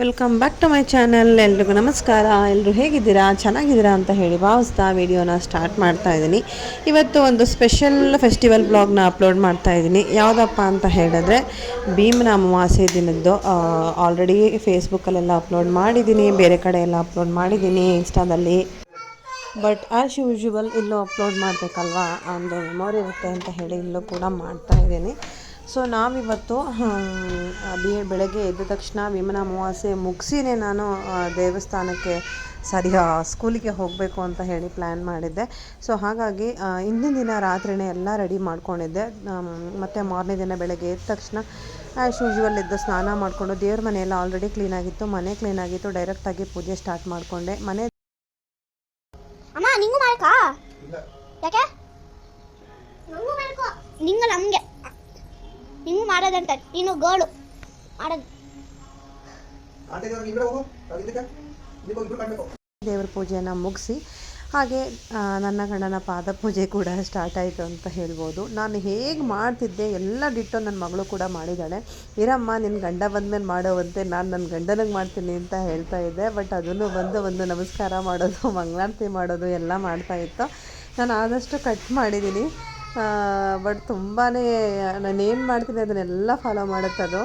Welcome back to my channel ಎಲ್ರಿಗೂ ನಮಸ್ಕಾರ. ಎಲ್ಲರೂ ಹೇಗಿದ್ದೀರಾ? ಚೆನ್ನಾಗಿದ್ದೀರಾ ಅಂತ ಹೇಳಿ ಭಾವಿಸ್ತಾ ವಿಡಿಯೋನ ಸ್ಟಾರ್ಟ್ ಮಾಡ್ತಾ ಇದ್ದೀನಿ. ಇವತ್ತು ಒಂದು ಸ್ಪೆಷಲ್ ಫೆಸ್ಟಿವಲ್ ಬ್ಲಾಗ್ನ ಅಪ್ಲೋಡ್ ಮಾಡ್ತಾ ಇದ್ದೀನಿ. ಯಾವುದಪ್ಪ ಅಂತ ಹೇಳಿದ್ರೆ, ಭೀಮನ ಅಮಾವಾಸ್ಯೆ ದಿನದ್ದು ಆಲ್ರೆಡಿ ಫೇಸ್ಬುಕ್ಕಲ್ಲೆಲ್ಲ ಅಪ್ಲೋಡ್ ಮಾಡಿದ್ದೀನಿ. ಬೇರೆ ಕಡೆ ಎಲ್ಲ ಅಪ್ಲೋಡ್ ಮಾಡಿದ್ದೀನಿ ಇನ್ಸ್ಟಾದಲ್ಲಿ ಬಟ್ ಆ್ಯಸ್ ಯೂಶುವಲ್ ಇಲ್ಲೂ ಅಪ್ಲೋಡ್ ಮಾಡಬೇಕಲ್ವಾ? ಒಂದು ಮೆಮೊರಿ ಇರುತ್ತೆ ಅಂತ ಹೇಳಿ ಇಲ್ಲೂ ಕೂಡ ಮಾಡ್ತಾ ಇದ್ದೀನಿ. ಸೊ ನಾವಿವತ್ತು ಬಿ, ಬೆಳಗ್ಗೆ ಎದ್ದ ತಕ್ಷಣ ವಿಮನ ಅಮಾವಾಸ್ಯೆ ಮುಗಿಸಿನೇ ನಾನು ದೇವಸ್ಥಾನಕ್ಕೆ ಸಾರಿ ಸ್ಕೂಲಿಗೆ ಹೋಗಬೇಕು ಅಂತ ಹೇಳಿ ಪ್ಲ್ಯಾನ್ ಮಾಡಿದ್ದೆ. ಸೊ ಹಾಗಾಗಿ ಹಿಂದಿನ ದಿನ ರಾತ್ರಿನೇ ಎಲ್ಲ ರೆಡಿ ಮಾಡ್ಕೊಂಡಿದ್ದೆ. ಮತ್ತು ಮಾರನೇ ದಿನ ಬೆಳಗ್ಗೆ ಎದ್ದ ತಕ್ಷಣ ಆ್ಯಸ್ ಯೂಶ್ವಲ್ ಎದ್ದು ಸ್ನಾನ ಮಾಡಿಕೊಂಡು ದೇವ್ರ ಮನೆಯೆಲ್ಲ ಆಲ್ರೆಡಿ ಕ್ಲೀನಾಗಿತ್ತು ಮನೆ ಕ್ಲೀನಾಗಿತ್ತು ಡೈರೆಕ್ಟಾಗಿ ಪೂಜೆ ಸ್ಟಾರ್ಟ್ ಮಾಡಿಕೊಂಡೆ. ಮನೆ ಅಮ್ಮ ನಿಂಗೂ ಮಾಡ್ಕಾ. ಯಾಕೆ? ನಂಗೂ ನಮ್ಗೆ ನಿಂಗೂ ಮಾಡೋದಂತ ನೀನು ಗೋಳು. ಮಾಡೋದು. ದೇವ್ರ ಪೂಜೆಯನ್ನು ಮುಗಿಸಿ ಹಾಗೆ ನನ್ನ ಗಂಡನ ಪಾದ ಪೂಜೆ ಕೂಡ ಸ್ಟಾರ್ಟ್ ಆಯಿತು ಅಂತ ಹೇಳ್ಬೋದು. ನಾನು ಹೇಗೆ ಮಾಡ್ತಿದ್ದೆ, ಎಲ್ಲ ಡಿಟ್ಟು ನನ್ನ ಮಗಳು ಕೂಡ ಮಾಡಿದ್ದಾಳೆ ಇರಮ್ಮ ನಿನ್ನ ಗಂಡ ಬಂದಮೇಲೆ ಮಾಡೋವಂತೆ, ನಾನು ನನ್ನ ಗಂಡನಿಗೆ ಮಾಡ್ತೀನಿ ಅಂತ ಹೇಳ್ತಾ ಇದ್ದೆ. ಬಟ್ ಅದನ್ನು ಬಂದು ಒಂದು ನಮಸ್ಕಾರ ಮಾಡೋದು, ಮಂಗಳಾರತಿ ಮಾಡೋದು ಎಲ್ಲ ಮಾಡ್ತಾ ಇತ್ತು. ನಾನು ಆದಷ್ಟು ಕಟ್ ಮಾಡಿದ್ದೀನಿ ಬಟ್ ತುಂಬಾ ನಾನು ಏನು ಮಾಡ್ತೀನಿ, ಅದನ್ನೆಲ್ಲ ಫಾಲೋ ಮಾಡುತ್ತೆ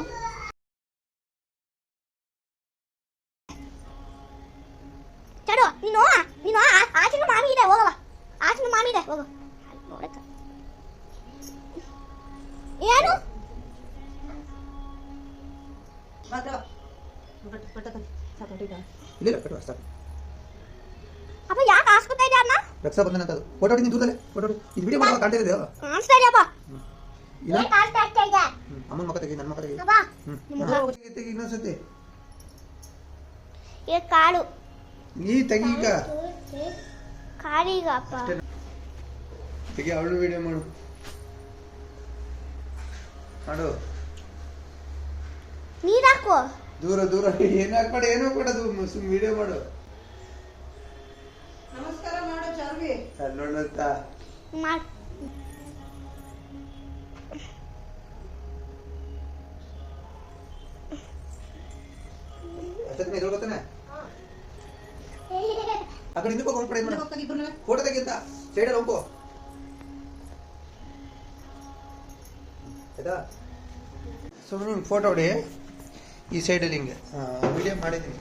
ಇದೆ ಅನ್ನ ರಕ್ಷಾ ಬಂಧನ ಅಂತ ಅದು ಫೋಟೋ ಹೊಡಿ ದೂರದಲ್ಲೇ? ಫೋಟೋ ಹೊಡಿ ಇದು ವಿಡಿಯೋ ಮಾಡೋ ಕಾಣ್ತಾ ಇದೆ ಕಾಣಿಸ್ತಾ ಇದೆಯಪ್ಪ ಇಲ್ಲ? ಅಮ್ಮನ ಮಕ್ಕ ತೆಗಿ ನನ್ನ ಮಕ್ಕ ತೆಗಿ. ತೆಗಿ ಇನ್ನೊಂದ್ಸತಿ ಏ ಕಾಳು. ನೀ ತೆಗಿ ಈಗ. ಕಾಳೀಗ ಅಪ್ಪ. ತೆಗಿ ಅವಳು ವಿಡಿಯೋ ಮಾಡು. ಮಾಡು. ನೀರ್ ಹಾಕು. ದೂರ ದೂರ. ಏನು ಹಾಕ್ಬೇಡ ಏನು ಹಾಕ್ಬೇಡದು ಸುಮ್ ವಿಡಿಯೋ ಮಾಡು. ನಮಸ್ಕಾರ ಮಾಡು ಚಾರ್ವಿ ನೋಡಂತ ಆ ಕಡೆ ಹಿಂದಕ್ಕೆ ಹೋಗಿ ಮಾಡು ಫೋಟೋ ತೆಗಿ ಅಂತ. ಸೈಡಲ್ಲಿ ಹೋಗು. ಆಯ್ತಾ? ಸುಮ್ಮನೆ ಫೋಟೋ ಹೊಡಿ. ಈ ಸೈಡಲ್ಲಿ ಹಿಂಗೆ. ವಿಡಿಯೋ ಮಾಡಿದ್ದೀನಿ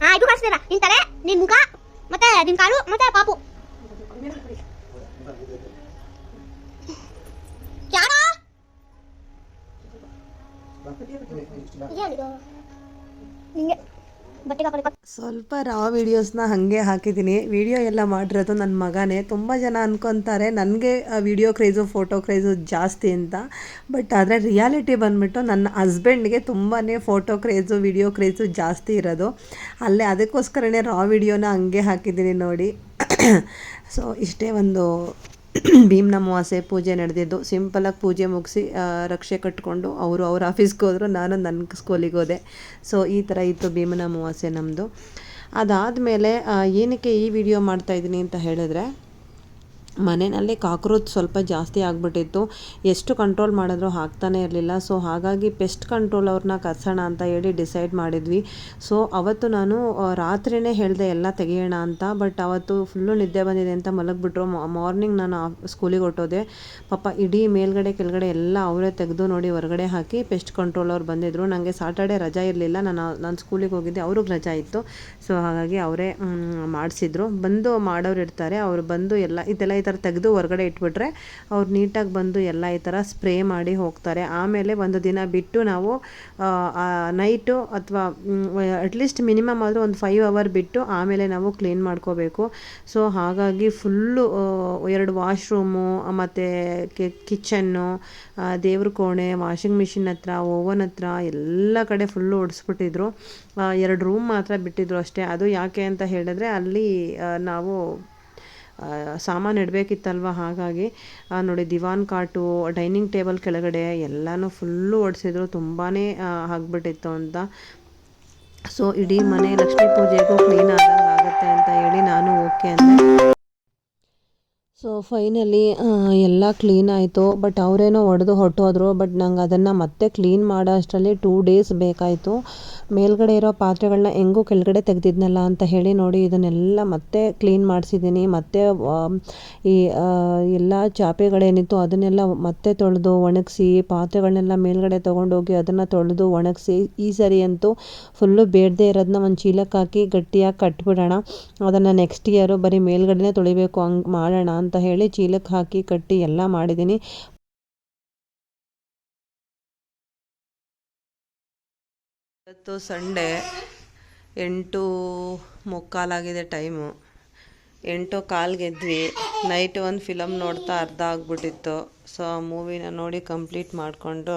ಹಾ ಇದು ಕಾಣಿಸ್ತೀರ ನಿನ್ ತಲೆ ನಿನ್ ಮುಖ ಮತ್ತೆ ನಿನ್ ಕಾಲು ಮತ್ತೆ ಪಾಪು. ಯಾರೋ? ನಿಂಗೆ ಸ್ವಲ್ಪ ರಾ ವೀಡಿಯೋಸ್ನ ಹಾಗೆ ಹಾಕಿದ್ದೀನಿ ವಿಡಿಯೋ ಎಲ್ಲ ಮಾಡಿರೋದು ನನ್ನ ಮಗನೇ. ತುಂಬ ಜನ ಅನ್ಕೊತಾರೆ, ನನಗೆ ವಿಡಿಯೋ ಕ್ರೇಜು ಫೋಟೋ ಕ್ರೇಜು ಜಾಸ್ತಿ ಅಂತ. ಬಟ್ ಆದರೆ ರಿಯಾಲಿಟಿ ಬಂದುಬಿಟ್ಟು ನನ್ನ ಹಸ್ಬೆಂಡ್ಗೆ ತುಂಬಾ ಫೋಟೋ ಕ್ರೇಜು ವಿಡಿಯೋ ಕ್ರೇಜು ಜಾಸ್ತಿ ಇರೋದು. ಅಲ್ಲೇ ಅದಕ್ಕೋಸ್ಕರನೇ ರಾ ವಿಡಿಯೋನ ಹಂಗೆ ಹಾಕಿದ್ದೀನಿ ನೋಡಿ. ಸೊ ಇಷ್ಟೇ ಒಂದು ಭೀಮ್ನ ಅಮಾವಾಸ್ಯೆ ಪೂಜೆ ನಡೆದಿದ್ದು ಸಿಂಪಲಾಗಿ ಪೂಜೆ ಮುಗಿಸಿ ರಕ್ಷೆ ಕಟ್ಕೊಂಡು ಅವರು ಅವ್ರ ಆಫೀಸ್ಗೆ ಹೋದರು, ನಾನು ನನ್ನ ಸ್ಕೂಲಿಗೆ ಹೋದೆ. ಸೊ ಈ ಥರ ಇತ್ತು ಭೀಮನ ಅಮಾವಾಸ್ಯೆ ನಮ್ಮದು ಅದಾದಮೇಲೆ ಏನಕ್ಕೆ ಈ ವಿಡಿಯೋ ಮಾಡ್ತಾಯಿದ್ದೀನಿ ಅಂತ ಹೇಳಿದ್ರೆ ಮನೆಯಲ್ಲಿ ಕಾಕ್ರೋಚ್ ಸ್ವಲ್ಪ ಜಾಸ್ತಿ ಆಗಿಬಿಟ್ಟಿತ್ತು. ಎಷ್ಟು ಕಂಟ್ರೋಲ್ ಮಾಡಿದ್ರು ಹಾಕ್ತಾನೆ ಇರಲಿಲ್ಲ. ಸೊ ಹಾಗಾಗಿ ಪೆಸ್ಟ್ ಕಂಟ್ರೋಲ್ ಅವ್ರನ್ನ ಕರ್ಸೋಣ ಅಂತ ಹೇಳಿ ಡಿಸೈಡ್ ಮಾಡಿದ್ವಿ. ಸೊ ಅವತ್ತು ನಾನು ರಾತ್ರಿಯೇ ಹೇಳಿದೆ, ಎಲ್ಲ ತೆಗೆಯೋಣ ಅಂತ. ಬಟ್ ಅವತ್ತು ಫುಲ್ಲು ನಿದ್ದೆ ಬಂದಿದೆ ಅಂತ ಮಲಗಿಬಿಟ್ರು. ಮಾರ್ನಿಂಗ್ ನಾನು ಸ್ಕೂಲಿಗೆ ಹೊಟ್ಟೋದೆ ಪಾಪ ಇಡೀ ಮೇಲ್ಗಡೆ, ಕೆಳಗಡೆ ಎಲ್ಲ ಅವರೇ ತೆಗೆದು ನೋಡಿ ಹೊರಗಡೆ ಹಾಕಿ ಪೆಸ್ಟ್ ಕಂಟ್ರೋಲ್ ಅವ್ರು ಬಂದಿದ್ದರು ನನಗೆ ಸಾಟರ್ಡೆ ರಜಾ ಇರಲಿಲ್ಲ. ನಾನು ನಾನು ಸ್ಕೂಲಿಗೆ ಹೋಗಿದ್ದೆ. ಅವ್ರಿಗೆ ರಜಾ ಇತ್ತು. ಸೊ ಹಾಗಾಗಿ ಅವರೇ ಮಾಡಿಸಿದ್ರು. ಬಂದು ಮಾಡೋರು ಇರ್ತಾರೆ. ಅವರು ಬಂದು ಎಲ್ಲ, ಇದೆಲ್ಲ ಥರ ತೆಗೆದು ಹೊರಗಡೆ ಇಟ್ಬಿಟ್ರೆ ಅವ್ರು ನೀಟಾಗಿ ಬಂದು ಎಲ್ಲ ಈ ಥರ ಸ್ಪ್ರೇ ಮಾಡಿ ಹೋಗ್ತಾರೆ. ಆಮೇಲೆ ಒಂದು ದಿನ ಬಿಟ್ಟು ನಾವು ನೈಟು ಅಥವಾ ಅಟ್ಲೀಸ್ಟ್ ಮಿನಿಮಮ್ ಆದರೂ ಒಂದು ಫೈವ್ ಅವರ್ ಬಿಟ್ಟು ಆಮೇಲೆ ನಾವು ಕ್ಲೀನ್ ಮಾಡ್ಕೋಬೇಕು. ಸೊ, ಹಾಗಾಗಿ ಫುಲ್ಲು ಎರಡು ವಾಶ್ರೂಮು, ಮತ್ತು ಕಿಚನ್ನು ದೇವ್ರ ಕೋಣೆ, ವಾಷಿಂಗ್ ಮಿಷಿನ್ ಹತ್ರ, ಓವನ್ ಹತ್ರ ಎಲ್ಲ ಕಡೆ ಫುಲ್ಲು ಒಡಿಸ್ಬಿಟ್ಟಿದ್ರು. ಎರಡು ರೂಮ್ ಮಾತ್ರ ಬಿಟ್ಟಿದ್ರು ಅಷ್ಟೇ. ಅದು ಯಾಕೆ ಅಂತ ಹೇಳಿದ್ರೆ ಅಲ್ಲಿ ನಾವು ಸಾಮಾನು ಇಡಬೇಕಿತ್ತಲ್ವ? ಹಾಗಾಗಿ ನೋಡಿ, ದಿವಾನ್ ಕಾಟು, ಡೈನಿಂಗ್ ಟೇಬಲ್ ಕೆಳಗಡೆ ಎಲ್ಲನೂ ಫುಲ್ಲು ಒಡೆಸಿದ್ರು. ತುಂಬಾ ಆಗ್ಬಿಟ್ಟಿತ್ತು ಅಂತ. ಸೊ, ಇಡೀ ಮನೆ ಲಕ್ಷ್ಮೀ ಪೂಜೆಗೂ ಕ್ಲೀನ್ ಆದಂಗೆ ಆಗುತ್ತೆ ಅಂತ ಹೇಳಿ ನಾನು ಓಕೆ ಅಂದೆ. ಸೊ ಫೈನಲಿ ಎಲ್ಲ ಕ್ಲೀನ್ ಆಯಿತು. ಬಟ್ ಅವರೇನೋ ಒಡೆದು ಹೊರಟೋದ್ರು. ಬಟ್ ನಂಗೆ ಅದನ್ನು ಮತ್ತೆ ಕ್ಲೀನ್ ಮಾಡೋ ಅಷ್ಟರಲ್ಲಿ ಟೂ ಡೇಸ್ ಬೇಕಾಯಿತು. ಮೇಲ್ಗಡೆ ಇರೋ ಪಾತ್ರೆಗಳನ್ನ ಹೆಂಗೂ ಕೆಳಗಡೆ ತೆಗೆದಿದ್ನಲ್ಲ ಅಂತ ಹೇಳಿ ನೋಡಿ ಇದನ್ನೆಲ್ಲ ಮತ್ತೆ ಕ್ಲೀನ್ ಮಾಡಿಸಿದ್ದೀನಿ. ಮತ್ತೆ ಈ ಎಲ್ಲ ಚಾಪೆಗಳೇನಿತ್ತು ಅದನ್ನೆಲ್ಲ ಮತ್ತೆ ತೊಳೆದು ಒಣಗಿಸಿ ಪಾತ್ರೆಗಳನ್ನೆಲ್ಲ ಮೇಲ್ಗಡೆ ತೊಗೊಂಡೋಗಿ ಅದನ್ನು ತೊಳೆದು ಒಣಗಿಸಿ, ಈ ಸರಿ ಅಂತೂ ಫುಲ್ಲು ಬೇಡದೇ ಇರೋದನ್ನ ಒಂದು ಚೀಲಕ್ಕೆ ಹಾಕಿ ಗಟ್ಟಿಯಾಗಿ ಕಟ್ಬಿಡೋಣ. ಅದನ್ನು ನೆಕ್ಸ್ಟ್ ಇಯರು ಬರೀ ಮೇಲ್ಗಡೆನೇ ತೊಳಿಬೇಕು. ಹಂಗೆ ಮಾಡೋಣ ಅಂತ ಹೇಳಿ ಚೀಲಕ್ಕೆ ಹಾಕಿ ಕಟ್ಟಿ ಎಲ್ಲ ಮಾಡಿದ್ದೀನಿ ಇವತ್ತು ಸಂಡೇ ಎಂಟು ಮುಕ್ಕಾಲಾಗಿದೆ ಟೈಮು ಎಂಟು ಕಾಲ್ಗೆದ್ವಿ ನೈಟ್ ಒಂದು ಫಿಲಮ್ ನೋಡ್ತಾ ಅರ್ಧ ಆಗ್ಬಿಟ್ಟಿತ್ತು. ಸೊ ಆ ಮೂವಿನ ನೋಡಿ ಕಂಪ್ಲೀಟ್ ಮಾಡಿಕೊಂಡು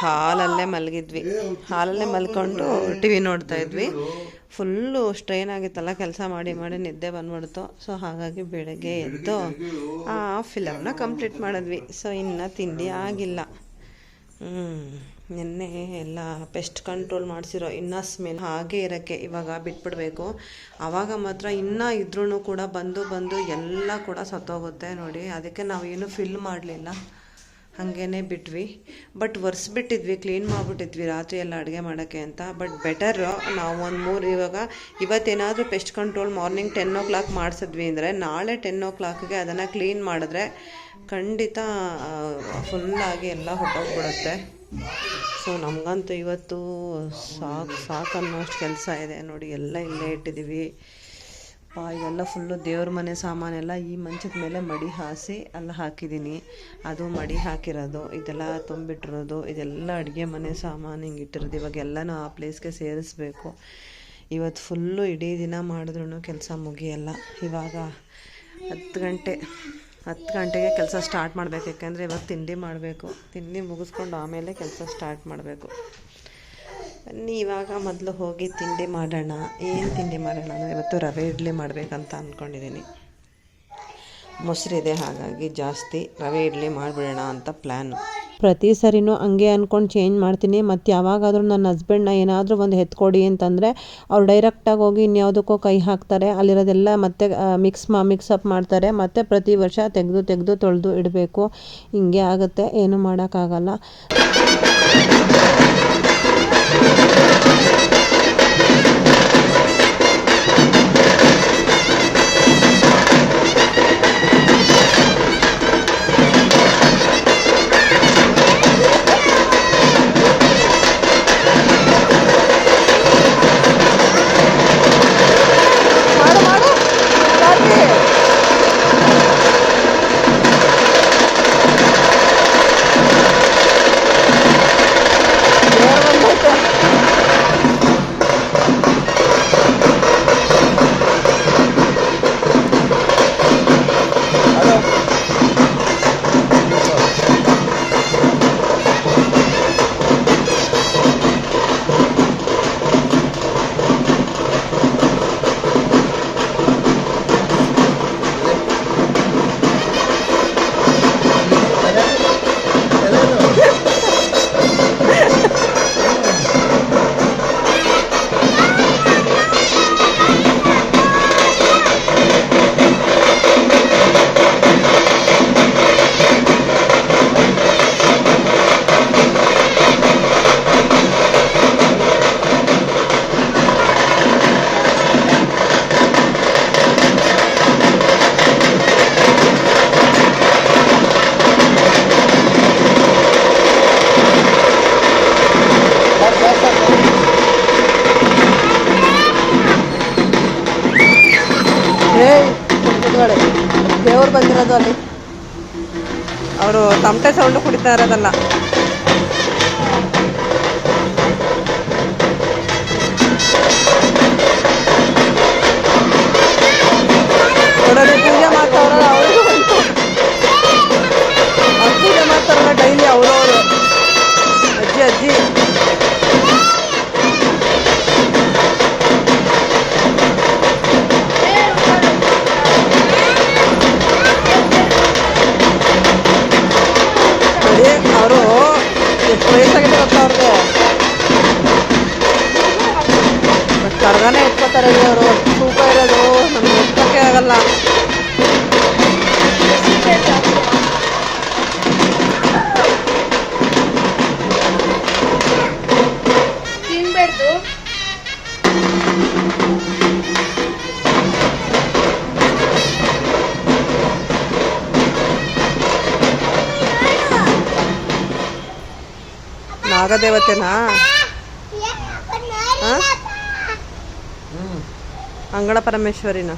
ಹಾಲಲ್ಲೇ ಮಲಗಿದ್ವಿ. ಹಾಲಲ್ಲೇ ಮಲ್ಕೊಂಡು ಟಿ ವಿ ನೋಡ್ತಾ ಇದ್ವಿ. ಫುಲ್ಲು ಸ್ಟ್ರೈನ್ ಆಗಿತ್ತಲ್ಲ, ಕೆಲಸ ಮಾಡಿ ಮಾಡಿ ನಿದ್ದೆ ಬಂದ್ಬಿಡ್ತು. ಸೊ ಹಾಗಾಗಿ ಬೆಳಗ್ಗೆ ಎದ್ದು, ಆ ಫಿಲಮ್ನ ಕಂಪ್ಲೀಟ್ ಮಾಡಿದ್ವಿ. ಸೊ ಇನ್ನು ತಿಂಡಿ ಆಗಿಲ್ಲ. ನಿನ್ನೆ ಎಲ್ಲ ಪೆಸ್ಟ್ ಕಂಟ್ರೋಲ್ ಮಾಡಿಸಿರೋ ಇನ್ನೂ ಸ್ಮೆಲ್ ಹಾಗೆ ಇರೋಕ್ಕೆ ಇವಾಗ ಬಿಟ್ಬಿಡಬೇಕು. ಆವಾಗ ಮಾತ್ರ ಇನ್ನೂ ಇದ್ರೂ ಕೂಡ ಬಂದು ಬಂದು ಎಲ್ಲ ಕೂಡ ಸತ್ತೋಗುತ್ತೆ ನೋಡಿ. ಅದಕ್ಕೆ ನಾವೇನು ಫಿಲ್ ಮಾಡಲಿಲ್ಲ. ಹಾಗೇ ಬಿಟ್ವಿ. ಬಟ್ ಒರೆಸ್ಬಿಟ್ಟಿದ್ವಿ ಕ್ಲೀನ್ ಮಾಡಿಬಿಟ್ಟಿದ್ವಿ, ರಾತ್ರಿ ಎಲ್ಲ ಅಡುಗೆ ಮಾಡೋಕ್ಕೆ ಅಂತ. ಬಟ್ ಬೆಟರ್ ನಾವು ಒಂದು ಮೂರು, ಇವಾಗ ಇವತ್ತೇನಾದರೂ pest control morning ten o'clock ಮಾಡಿಸಿದ್ವಿ ಅಂದರೆ ನಾಳೆ ಟೆನ್ ಓ ಕ್ಲಾಕ್ಗೆ ಅದನ್ನು ಕ್ಲೀನ್ ಮಾಡಿದ್ರೆ ಖಂಡಿತ ಫುಲ್ಲಾಗಿ ಎಲ್ಲ ಹೊಟ್ಟೋಗ್ಬಿಡುತ್ತೆ. ಸೊ ನಮಗಂತೂ ಇವತ್ತು ಸಾಕು ಸಾಕು ಅನ್ನೋಷ್ಟು ಕೆಲಸ ಇದೆ. ನೋಡಿ ಎಲ್ಲ ಇಲ್ಲೇ ಇಟ್ಟಿದ್ದೀವಿ ಪಾ ಇದೆಲ್ಲ ಫುಲ್ಲು ದೇವ್ರ ಮನೆ ಸಾಮಾನೆಲ್ಲ ಈ ಮಂಚದ ಮೇಲೆ ಮಡಿ ಹಾಸಿ ಅಲ್ಲಿ ಹಾಕಿದ್ದೀನಿ ಅದು ಮಡಿ ಹಾಕಿರೋದು, ಇದೆಲ್ಲ ತುಂಬಿಟ್ಟಿರೋದು, ಇದೆಲ್ಲ ಅಡುಗೆ ಮನೆ ಸಾಮಾನು ಹಿಂಗೆ ಇಟ್ಟಿರೋದು. ಇವಾಗ ಎಲ್ಲನೂ ಆ ಪ್ಲೇಸ್ಗೆ ಸೇರಿಸ್ಬೇಕು. ಇವತ್ತು ಫುಲ್ಲು ಇಡೀ ದಿನ ಮಾಡಿದ್ರೂ ಕೆಲಸ ಮುಗಿಯಲ್ಲ. ಇವಾಗ ಹತ್ತು ಗಂಟೆ, ಹತ್ತು ಗಂಟೆಗೆ ಕೆಲಸ ಸ್ಟಾರ್ಟ್ ಮಾಡಬೇಕು. ಯಾಕೆಂದರೆ ಇವಾಗ ತಿಂಡಿ ಮಾಡಬೇಕು. ತಿಂಡಿ ಮುಗಿಸ್ಕೊಂಡು ಆಮೇಲೆ ಕೆಲಸ ಸ್ಟಾರ್ಟ್ ಮಾಡಬೇಕು. ಬನ್ನಿ, ಇವಾಗ ಮೊದಲು ಹೋಗಿ ತಿಂಡಿ ಮಾಡೋಣ. ಏನು ತಿಂಡಿ ಮಾಡೋಣ? ಅಂದರೆ ಇವತ್ತು ರವೆ ಇಡ್ಲಿ ಮಾಡಬೇಕಂತ ಅಂದ್ಕೊಂಡಿದ್ದೀನಿ ಮೊಸರಿದೆ, ಹಾಗಾಗಿ ಜಾಸ್ತಿ ರವೆ ಇಡ್ಲಿ ಮಾಡಿಬಿಡೋಣ ಅಂತ ಪ್ಲ್ಯಾನು ಪ್ರತಿ ಸರಿನೂ ಹಂಗೆ ಅಂದ್ಕೊಂಡು ಚೇಂಜ್ ಮಾಡ್ತೀನಿ. ಮತ್ತು ಯಾವಾಗಾದರೂ ನನ್ನ ಹಸ್ಬೆಂಡ್ನ ಏನಾದರೂ ಒಂದು ಎತ್ಕೊಡಿ ಅಂತಂದರೆ, ಅವ್ರು ಡೈರೆಕ್ಟಾಗಿ ಹೋಗಿ ಇನ್ಯಾವುದಕ್ಕೂ ಕೈ ಹಾಕ್ತಾರೆ. ಅಲ್ಲಿರೋದೆಲ್ಲ ಮತ್ತೆ ಮಿಕ್ಸ್ ಮಾ ಮಿಕ್ಸ್ ಅಪ್ ಮಾಡ್ತಾರೆ. ಮತ್ತು ಪ್ರತಿ ವರ್ಷ ತೆಗೆದು ತೆಗೆದು, ತೊಳೆದು ಇಡಬೇಕು. ಹಿಂಗೆ ಆಗುತ್ತೆ. ಏನು ಮಾಡೋಕ್ಕಾಗಲ್ಲ. ಅವರು ತಮಟೆ ಸೌಂಡು ಕುಡಿತಾ ಇರೋದಲ್ಲ. ಪೂಜೆ ಮಾಡ್ತಾವ್ರ ಅವ್ರು. ಅವರು ಎಷ್ಟು ವಯಸ್ಸಾಗಿದೆ ಗೊತ್ತಾ ಅವ್ರದ್ದು ಬಟ್ ಕರ್ಗನೇ ಇಟ್ಕೋತಾರೆ ಅವರು ತೂಕ ಇರೋದು ನಮ್ಗೆ ಎತ್ತಕ್ಕೆ ಆಗಲ್ಲ. ನಾಗದೇವತೆನಾ? ಅಂಗಳ ಪರಮೇಶ್ವರಿನ?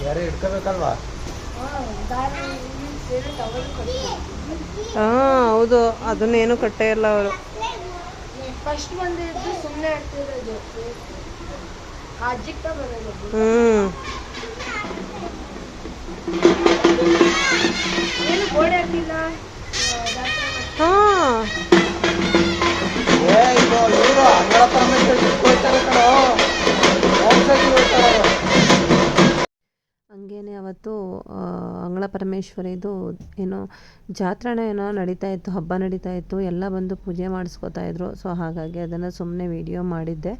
ಯಾರು ಇಟ್ಕೋಬೇಕಲ್ವಾ ಹಾ ಹೌದು. ಅದನ್ನೇನು ಕಟ್ಟೇ ಇಲ್ಲ ಅವರು ಫಸ್ಟ್ ಬಂದಿದ್ದು ಸುಮ್ಮನೆ ಹ್ಮ್. ಹಂಗೇನೆ ಅವತ್ತು ಅಂಗಳ ಪರಮೇಶ್ವರಿದು ಏನೋ ಜಾತ್ರೆನ ಏನೋ ನಡೀತಾ ಇತ್ತು ಹಬ್ಬ ನಡೀತಾ ಇತ್ತು ಎಲ್ಲ ಬಂದು ಪೂಜೆ ಮಾಡಿಸ್ಕೊತಾ ಇದ್ರು. ಸೊ ಹಾಗಾಗಿ ಅದನ್ನು ಸುಮ್ಮನೆ ವಿಡಿಯೋ ಮಾಡಿದ್ದೆ.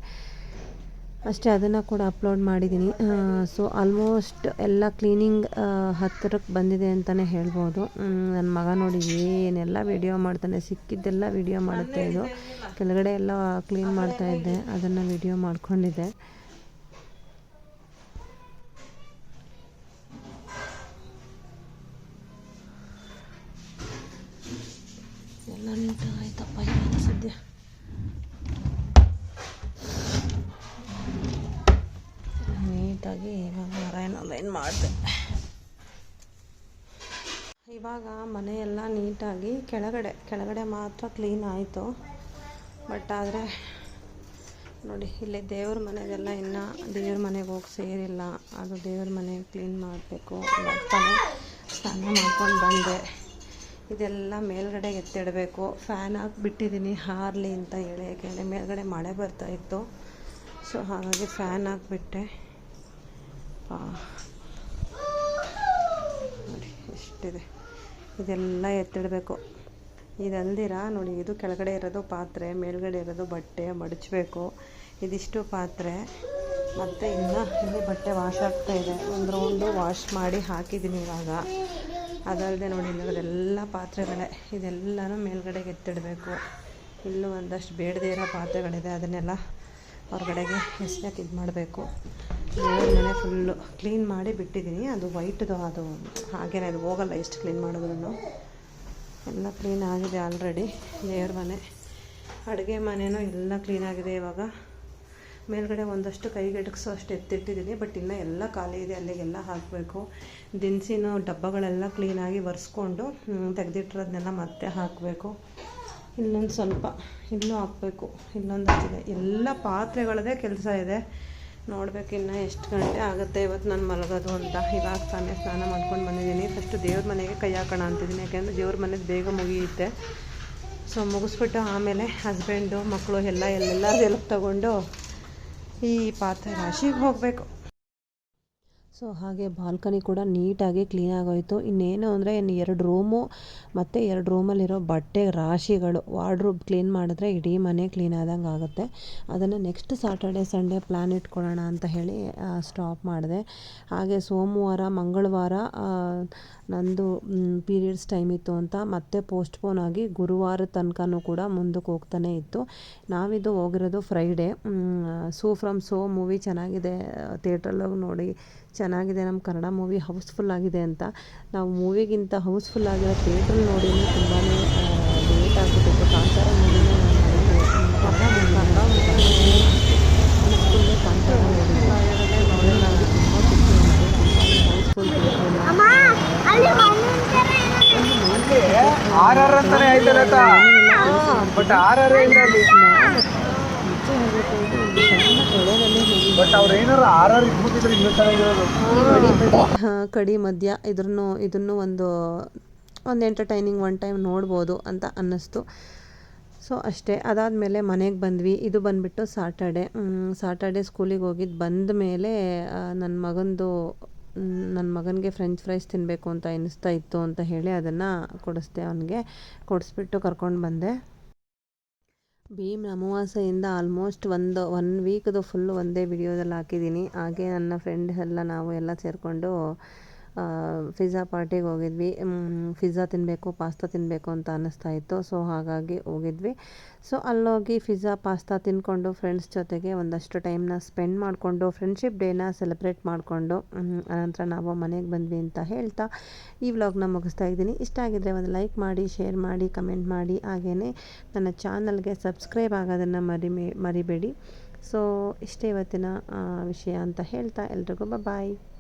ಅಷ್ಟೇ ಅದನ್ನು ಕೂಡ ಅಪ್ಲೋಡ್ ಮಾಡಿದ್ದೀನಿ ಸೊ ಆಲ್ಮೋಸ್ಟ್ ಎಲ್ಲ ಕ್ಲೀನಿಂಗ್ ಹತ್ತಿರಕ್ಕೆ ಬಂದಿದೆ ಅಂತಲೇ ಹೇಳ್ಬೋದು. ನನ್ನ ಮಗ ನೋಡಿ ಏನೆಲ್ಲ ವಿಡಿಯೋ ಮಾಡ್ತಾನೆ, ಸಿಕ್ಕಿದ್ದೆಲ್ಲ ವಿಡಿಯೋ ಮಾಡುತ್ತೆ ಇದು. ಕೆಳಗಡೆ ಎಲ್ಲ ಕ್ಲೀನ್ ಮಾಡ್ತಾ ಇದ್ದೆ, ಅದನ್ನು ವಿಡಿಯೋ ಮಾಡ್ಕೊಂಡಿದ್ದೆ. ಎಲ್ಲ ಇವಾಗ ಸದ್ಯ? ನೀಟಾಗಿ ಇವಾಗ ನಾರಾಯಣ ಏನು ಮಾಡಿದೆ. ಇವಾಗ ಮನೆಯೆಲ್ಲ ನೀಟಾಗಿ ಕೆಳಗಡೆ ಕೆಳಗಡೆ ಮಾತ್ರ ಕ್ಲೀನ್ ಆಯಿತು. ಬಟ್ ಆದರೆ ನೋಡಿ, ಇಲ್ಲಿ ದೇವ್ರ ಮನೆದೆಲ್ಲ ಇನ್ನು ದೇವ್ರ ಮನೆಗೆ ಹೋಗಿ ಸೇರಿಲ್ಲ. ಅದು ದೇವ್ರ ಮನೆ ಕ್ಲೀನ್ ಮಾಡಬೇಕು. ಮತ್ತೆ ಸ್ನಾನ ಮಾಡ್ಕೊಂಡು ಬಂದೆ. ಇದೆಲ್ಲ ಮೇಲ್ಗಡೆ ಎತ್ತಿಡಬೇಕು. ಫ್ಯಾನ್ ಹಾಕ್ಬಿಟ್ಟಿದ್ದೀನಿ ಹಾರಲಿ ಅಂತ ಹೇಳಿ, ಯಾಕೆಂದರೆ ಮೇಲ್ಗಡೆ ಮಳೆ ಬರ್ತಾಯಿತ್ತು ಸೊ ಹಾಗಾಗಿ ಫ್ಯಾನ್ ಹಾಕಿಬಿಟ್ಟೆ. ನೋಡಿ, ಎಷ್ಟಿದೆ. ಇದೆಲ್ಲ ಎತ್ತಿಡಬೇಕು. ಇದಲ್ದಿರ, ನೋಡಿ, ಇದು ಕೆಳಗಡೆ ಇರೋದು ಪಾತ್ರೆ, ಮೇಲ್ಗಡೆ ಇರೋದು ಬಟ್ಟೆ, ಮಡಚಬೇಕು. ಇದಿಷ್ಟು ಪಾತ್ರೆ. ಮತ್ತು ಇನ್ನೂ ಇಲ್ಲಿ ಬಟ್ಟೆ ವಾಶ್ ಆಗ್ತಾ ಇದೆ. ಒಂದು ರೌಂಡು ವಾಶ್ ಮಾಡಿ ಹಾಕಿದ್ದೀನಿ ಇವಾಗ. ಅದಲ್ಲದೆ ನೋಡಿ, ಇಲ್ಲಿರೋದೆಲ್ಲ ಪಾತ್ರೆಗಳೇ. ಇದೆಲ್ಲನೂ ಮೇಲ್ಗಡೆಗೆ ಎತ್ತಿಡಬೇಕು. ಇಲ್ಲೂ ಒಂದಷ್ಟು ಬೇಡದೇ ಇರೋ ಪಾತ್ರೆಗಳಿದೆ. ಅದನ್ನೆಲ್ಲ ಹೊರಗಡೆಗೆ ಎಸ್ಡಕ್ಕೆ ಇದು ಮಾಡಬೇಕು ಮನೆ ಫುಲ್ಲು ಕ್ಲೀನ್ ಮಾಡಿ ಬಿಟ್ಟಿದ್ದೀನಿ. ಅದು ವೈಟ್ದು ಅದು ಹಾಗೇನೆ, ಅದು ಹೋಗಲ್ಲ ಎಷ್ಟು ಕ್ಲೀನ್ ಮಾಡಿದ್ರು ಎಲ್ಲ ಕ್ಲೀನ್ ಆಗಿದೆ ಆಲ್ರೆಡಿ ದೇವ್ರ ಮನೆ, ಅಡುಗೆ ಮನೆಯೂ ಎಲ್ಲ ಕ್ಲೀನ್ ಆಗಿದೆ ಇವಾಗ. ಮೇಲ್ಗಡೆ ಒಂದಷ್ಟು ಕೈಗೆಟಕ್ಸೋ ಅಷ್ಟು ಎತ್ತಿಟ್ಟಿದ್ದೀನಿ ಬಟ್ ಇನ್ನೂ ಎಲ್ಲ ಖಾಲಿ ಇದೆ, ಅಲ್ಲಿಗೆಲ್ಲ ಹಾಕಬೇಕು. ದಿನಸಿನೂ ಡಬ್ಬಗಳೆಲ್ಲ ಕ್ಲೀನಾಗಿ ಒರೆಸ್ಕೊಂಡು ತೆಗೆದಿಟ್ಟಿರೋದನ್ನೆಲ್ಲ ಮತ್ತೆ ಹಾಕಬೇಕು. ಇಲ್ಲೊಂದು ಸ್ವಲ್ಪ, ಇನ್ನೂ ಹಾಕಬೇಕು. ಇಲ್ಲೊಂದು ಹಚ್ಚಿದೆ. ಎಲ್ಲ ಪಾತ್ರೆಗಳದೇ ಕೆಲಸ ಇದೆ. ನೋಡ್ಬೇಕು ಇನ್ನು ಎಷ್ಟು ಗಂಟೆ ಆಗುತ್ತೆ ಇವತ್ತು ನಾನು ಮಲಗೋದು ಅಂತ. ಇವಾಗ ತಾನೇ ಸ್ನಾನ ಮಾಡ್ಕೊಂಡು ಬಂದಿದ್ದೀನಿ. ಫಸ್ಟು ದೇವ್ರ ಮನೆಗೆ ಕೈ ಹಾಕೋಣ ಅಂತಿದ್ದೀನಿ. ಯಾಕೆಂದರೆ ದೇವ್ರ ಮನೆದು ಬೇಗ ಮುಗಿಯುತ್ತೆ. ಸೊ ಮುಗಿಸ್ಬಿಟ್ಟು ಆಮೇಲೆ ಹಸ್ಬೆಂಡು ಮಕ್ಕಳು ಎಲ್ಲ ಎಲ್ಲೆಲ್ಲ ಹೆಲ್ಪ್ ತಗೊಂಡು ಈ ಪಾತ್ರೆ ರಾಶಿಗೆ ಹೋಗಬೇಕು. ಸೊ ಹಾಗೆ ಬಾಲ್ಕನಿ ಕೂಡ ನೀಟಾಗಿ ಕ್ಲೀನ್ ಆಗೋಯ್ತು. ಇನ್ನೇನು ಅಂದರೆ ಇನ್ನು ಎರಡು ರೂಮು, ಮತ್ತು ಎರಡು ರೂಮಲ್ಲಿರೋ ಬಟ್ಟೆ ರಾಶಿಗಳು, ವಾರ್ಡ್ರೂಬ್ ಕ್ಲೀನ್ ಮಾಡಿದ್ರೆ ಇಡೀ ಮನೆ ಕ್ಲೀನ್ ಆದಂಗೆ ಆಗುತ್ತೆ. ಅದನ್ನು ನೆಕ್ಸ್ಟ್ ಸಾಟರ್ಡೆ ಸಂಡೇ ಪ್ಲ್ಯಾನ್ ಇಟ್ಕೊಳ್ಳೋಣ ಅಂತ ಹೇಳಿ ಸ್ಟಾಪ್ ಮಾಡಿದೆ. ಹಾಗೆ ಸೋಮವಾರ, ಮಂಗಳವಾರ ನಂದು ಪೀರಿಯಡ್ಸ್ ಟೈಮ್ ಇತ್ತು ಅಂತ ಮತ್ತೆ ಪೋಸ್ಟ್ಪೋನ್ ಆಗಿ ಗುರುವಾರ ತನಕನೂ ಕೂಡ ಮುಂದಕ್ಕೆ ಹೋಗ್ತಾನೆ ಇತ್ತು. ನಾವಿದು ಹೋಗಿರೋದು Friday so from so movie ಚೆನ್ನಾಗಿದೆ ಥಿಯೇಟ್ರಲ್ಲಿ ಹೋಗಿ ನೋಡಿ ಚೆನ್ನಾಗಿದೆ ನಮ್ಮ ಕನ್ನಡ ಮೂವಿ ಹೌಸ್ಫುಲ್ ಆಗಿದೆ ಅಂತ. ನಾವು ಮೂವಿಗಿಂತ ಹೌಸ್ಫುಲ್ ಆಗಿರೋ ಥಿಯೇಟ್ರಲ್ಲಿ ನೋಡಿ ತುಂಬಾ ಲೇಟ್ ಆಗಿಬಿಟ್ಟಿತ್ತು ಕಾಂತಾರ ಮೂವಿನೇ ಕಾಂತಾರ ಮೂವಿ ಆರ್ ಆರ್ ಅಂತಾನೆ ಐತಲ್ಲ ಬಟ್ ಆರ್ ಆರ್ ಇಲ್ಲ ಅಲ್ಲಿ ಬಟ್ ಅವ್ರು ಏನಾರ ಆರ್ ಆರ್ ಇಟ್ಬಿಟ್ಟಿದ್ರೆ ಇನ್ನೂ ಚೆನ್ನಾಗಿರೋದು ಹಾ, ಕಡಿ ಮಧ್ಯ ಇದ್ರೂ ಇದನ್ನು ಒಂದು ಒಂದು ಎಂಟರ್ಟೈನಿಂಗ್ ಒನ್ ಟೈಮ್ ನೋಡ್ಬೋದು ಅಂತ ಅನ್ನಿಸ್ತು. ಸೊ ಅಷ್ಟೇ. ಅದಾದಮೇಲೆ ಮನೆಗೆ ಬಂದ್ವಿ. ಇದು ಬಂದುಬಿಟ್ಟು ಸಾಟರ್ಡೆ ಸಾಟರ್ಡೆ ಸ್ಕೂಲಿಗೆ ಹೋಗಿದ್ದು ಬಂದ ಮೇಲೆ ನನ್ನ ಮಗಂದು ನನ್ನ ಮಗನಿಗೆ ಫ್ರೆಂಚ್ ಫ್ರೈಸ್ ತಿನ್ನಬೇಕು ಅಂತ ಎನಿಸ್ತಾ ಇತ್ತು ಅಂತ ಹೇಳಿ ಅದನ್ನು ಕೊಡಿಸ್ದೆ ಅವನಿಗೆ. ಕೊಡಿಸ್ಬಿಟ್ಟು ಕರ್ಕೊಂಡು ಬಂದೆ. ಭೀಮ್ ಅಮಾವಾಸ್ಯೆಯಿಂದ ಆಲ್ಮೋಸ್ಟ್ ಒಂದು ಒನ್ ವೀಕ್ದು ಫುಲ್ಲು ಒಂದೇ ವಿಡಿಯೋದಲ್ಲಿ ಹಾಕಿದ್ದೀನಿ. ಹಾಗೆ ನನ್ನ ಫ್ರೆಂಡ್ ಎಲ್ಲ, ನಾವು ಎಲ್ಲ ಸೇರಿಕೊಂಡು ಪಿಜ್ಜಾ ಪಾರ್ಟಿಗೆ ಹೋಗಿದ್ವಿ. ಫಿಝಾ ತಿನ್ನಬೇಕು ಪಾಸ್ತಾ ತಿನ್ನಬೇಕು ಅಂತ ಅನ್ನಿಸ್ತಾ ಇತ್ತು. ಸೊ, ಹಾಗಾಗಿ ಹೋಗಿದ್ವಿ. ಸೊ, ಅಲ್ಲೋಗಿ ಫಿಝಾ ಪಾಸ್ತಾ ತಿನ್ಕೊಂಡು ಫ್ರೆಂಡ್ಸ್ ಜೊತೆಗೆ ಒಂದಷ್ಟು ಟೈಮ್ನ ಸ್ಪೆಂಡ್ ಮಾಡಿಕೊಂಡು ಫ್ರೆಂಡ್ಶಿಪ್ ಡೇನ ಸೆಲೆಬ್ರೇಟ್ ಮಾಡಿಕೊಂಡು ಆನಂತರ ನಾವು ಮನೆಗೆ ಬಂದ್ವಿ ಅಂತ ಹೇಳ್ತಾ ಈ ವ್ಲಾಗ್ನ ಮುಗಿಸ್ತಾ ಇದ್ದೀನಿ. ಇಷ್ಟ ಆಗಿದ್ರೆ ಒಂದು ಲೈಕ್ ಮಾಡಿ ಶೇರ್ ಮಾಡಿ ಕಮೆಂಟ್ ಮಾಡಿ. ಹಾಗೇ ನನ್ನ ಚಾನಲ್ಗೆ ಸಬ್ಸ್ಕ್ರೈಬ್ ಆಗೋದನ್ನು ಮರಿ, ಮರಿಬೇಡಿ. ಸೊ ಇಷ್ಟೇ ಇವತ್ತಿನ ವಿಷಯ ಅಂತ ಹೇಳ್ತಾ ಎಲ್ರಿಗೂ. ಬಾಯ್